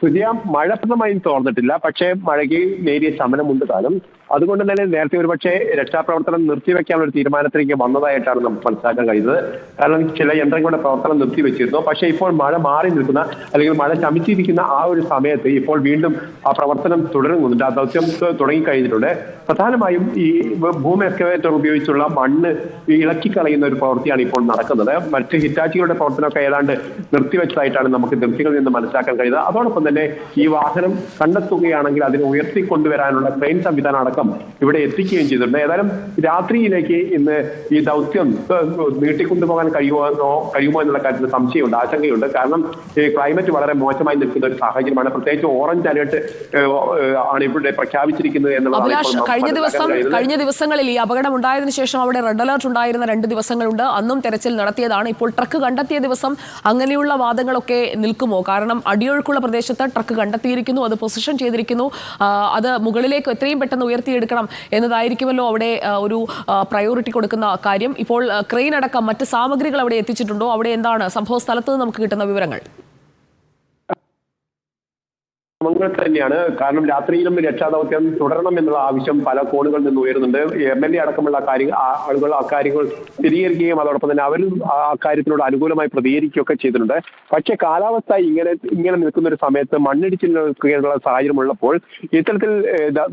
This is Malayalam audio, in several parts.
സുജയ മഴ പൂർണമായും തോർന്നിട്ടില്ല. പക്ഷേ മഴയ്ക്ക് നേരിയ ശമനമുണ്ട് താനും. അതുകൊണ്ട് തന്നെ നേരത്തെ ഒരുപക്ഷെ രക്ഷാപ്രവർത്തനം നിർത്തിവെക്കാനുള്ള ഒരു തീരുമാനത്തിലേക്ക് വന്നതായിട്ടാണ് നമുക്ക് മനസ്സിലാക്കാൻ കഴിയുന്നത്. കാരണം ചില യന്ത്രങ്ങളുടെ പ്രവർത്തനം നിർത്തിവെച്ചിരുന്നു. പക്ഷേ ഇപ്പോൾ മഴ മാറി നിൽക്കുന്ന അല്ലെങ്കിൽ മഴ ശമിച്ചിരിക്കുന്ന ആ ഒരു സമയത്ത് ഇപ്പോൾ വീണ്ടും ആ പ്രവർത്തനം തുടരുന്നുണ്ട്. ആ ദൗത്യം തുടങ്ങിക്കഴിഞ്ഞിട്ടുണ്ട്. പ്രധാനമായും ഈ ഭൂമി എക്സ്കവേറ്റർ ഉപയോഗിച്ചുള്ള മണ്ണ് ഇളക്കി കളയുന്ന ഒരു പ്രവൃത്തിയാണ് ഇപ്പോൾ നടക്കുന്നത്. മറ്റ് ഹിറ്റാച്ചികളുടെ പ്രവർത്തനമൊക്കെ ഏതാണ്ട് നിർത്തിവെച്ചതായിട്ടാണ് നമുക്ക് ദൃശ്യങ്ങളിൽ നിന്ന് മനസ്സിലാക്കാൻ കഴിയുന്നത്. അതോടൊപ്പം തന്നെ ഈ വാഹനം കണ്ടെത്തുകയാണെങ്കിൽ അതിനെ ഉയർത്തിക്കൊണ്ടുവരാനുള്ള ട്രെയിൻ സംവിധാനം അടക്കം ഇവിടെ എത്തിക്കുകയും ചെയ്തിട്ടുണ്ട്. ഏതായാലും രാത്രിയിലേക്ക് ഇന്ന് ഈ ദൗത്യം നീട്ടിക്കൊണ്ടുപോകാൻ കഴിയുമോ കഴിയുമോ എന്നുള്ള കാര്യത്തിൽ സംശയമുണ്ട് ആശങ്കയുണ്ട്. കാരണം ഈ ക്ലൈമറ്റ് വളരെ മോശമായി നിൽക്കുന്ന ഒരു സാഹചര്യമാണ്. പ്രത്യേകിച്ച് ഓറഞ്ച് അലേർട്ട് ആണ് ഇവിടെ പ്രഖ്യാപിച്ചിരിക്കുന്നത് എന്നുള്ളതാണ് അഭിലാഷ് കഴിഞ്ഞ ദിവസം കഴിഞ്ഞ ദിവസങ്ങളിൽ ഈ അപകടം ഉണ്ടായതിനു ശേഷം അവിടെ റെഡ് അലേർട്ട് ഉണ്ടായിരുന്ന രണ്ട് ദിവസങ്ങളുണ്ട്. അന്നും തെരച്ചിൽ നടത്തിയതാണ്. ഇപ്പോൾ ട്രക്ക് കണ്ടെത്തിയ ദിവസം അങ്ങനെയുള്ള വാദങ്ങളൊക്കെ നിൽക്കുമോ? കാരണം അടിയൊഴുക്കുള്ള പ്രദേശത്ത് ട്രക്ക് കണ്ടെത്തിയിരിക്കുന്നു അത് പൊസിഷൻ ചെയ്തിരിക്കുന്നു. അത് മുകളിലേക്ക് എത്രയും പെട്ടെന്ന് ഉയർത്തിയെടുക്കണം എന്നതായിരിക്കുമല്ലോ അവിടെ ഒരു പ്രയോറിറ്റി കൊടുക്കുന്ന കാര്യം. ഇപ്പോൾ ക്രെയിൻ അടക്കം മറ്റ് സാമഗ്രികൾ അവിടെ എത്തിച്ചിട്ടുണ്ടോ? അവിടെ എന്താണ് സംഭവ സ്ഥലത്ത് നിന്ന് നമുക്ക് കിട്ടുന്ന വിവരങ്ങൾ? ശ്രമങ്ങൾ തന്നെയാണ്. കാരണം രാത്രിയിലും രക്ഷാദൗത്യം തുടരണം എന്നുള്ള ആവശ്യം പല കോണുകളിൽ നിന്ന് ഉയരുന്നുണ്ട്. എം എൽ എ അടക്കമുള്ള കാര്യങ്ങൾ ആളുകൾ ആ കാര്യങ്ങൾ സ്ഥിരീകരിക്കുകയും അതോടൊപ്പം തന്നെ അവരും ആ കാര്യത്തിനോട് അനുകൂലമായി പ്രതികരിക്കുകയൊക്കെ ചെയ്തിട്ടുണ്ട്. പക്ഷെ കാലാവസ്ഥ ഇങ്ങനെ ഇങ്ങനെ നിൽക്കുന്ന ഒരു സമയത്ത് മണ്ണിടിച്ചിൽ സാഹചര്യം ഉള്ളപ്പോൾ ഇത്തരത്തിൽ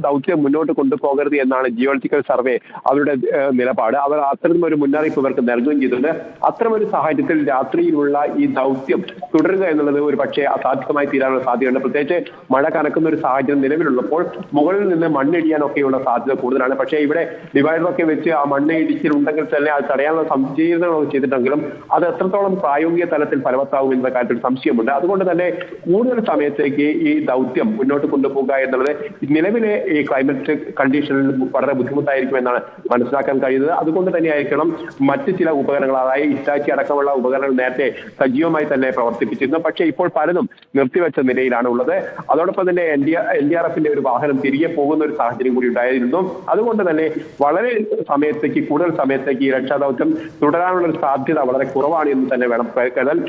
ദൗത്യം മുന്നോട്ട് കൊണ്ടുപോകരുത് എന്നാണ് ജിയോളജിക്കൽ സർവേ അവരുടെ നിലപാട്. അവർ അത്തരം ഒരു മുന്നറിയിപ്പ് ഇവർക്ക് നൽകുകയും ചെയ്തിട്ടുണ്ട്. അത്തരമൊരു സാഹചര്യത്തിൽ രാത്രിയിലുള്ള ഈ ദൗത്യം തുടരുക എന്നുള്ളത് ഒരു പക്ഷേ അസാധ്യമായി തീരാനുള്ള സാധ്യതയുണ്ട്. പ്രത്യേകിച്ച് മഴ കനക്കുന്ന ഒരു സാഹചര്യം നിലവിലുള്ളപ്പോൾ മുകളിൽ നിന്ന് മണ്ണിടിയാനൊക്കെയുള്ള സാധ്യത കൂടുതലാണ്. പക്ഷേ ഇവിടെ ഡിവൈഡറൊക്കെ വെച്ച് ആ മണ്ണ് ഇടിച്ചിലുണ്ടെങ്കിൽ തന്നെ അത് തടയാനുള്ള സംശീലനങ്ങൾ ചെയ്തിട്ടെങ്കിലും അത് എത്രത്തോളം പ്രായോഗിക തലത്തിൽ ഫലവത്താവും എന്ന കാര്യത്തിൽ സംശയമുണ്ട്. അതുകൊണ്ട് തന്നെ കൂടുതൽ സമയത്തേക്ക് ഈ ദൗത്യം മുന്നോട്ട് കൊണ്ടുപോകുക എന്നുള്ളത് നിലവിലെ ഈ ക്ലൈമറ്റ് കണ്ടീഷനിൽ വളരെ ബുദ്ധിമുട്ടായിരിക്കും എന്നാണ് മനസ്സിലാക്കാൻ കഴിയുന്നത്. അതുകൊണ്ട് തന്നെയായിരിക്കണം മറ്റ് ചില ഉപകരണങ്ങൾ അതായത് ഇറ്റാച്ചി അടക്കമുള്ള ഉപകരണങ്ങൾ നേരത്തെ സജീവമായി തന്നെ പ്രവർത്തിപ്പിച്ചിരുന്നു പക്ഷേ ഇപ്പോൾ പലതും നിർത്തിവെച്ച നിലയിലാണ് ഉള്ളത് അതോടൊപ്പം തന്നെ N D N D R എഫിന്റെ ഒരു വാഹനം തിരികെ പോകുന്ന ഒരു സാഹചര്യം കൂടി ഉണ്ടായിരുന്നു. അതുകൊണ്ട് തന്നെ വളരെ സമയത്തേക്ക് കൂടുതൽ സമയത്തേക്ക് ഈ രക്ഷാദൗത്യം തുടരാനുള്ള ഒരു സാധ്യത വളരെ കുറവാണ് എന്ന് തന്നെ വേണം കരുതാൻ.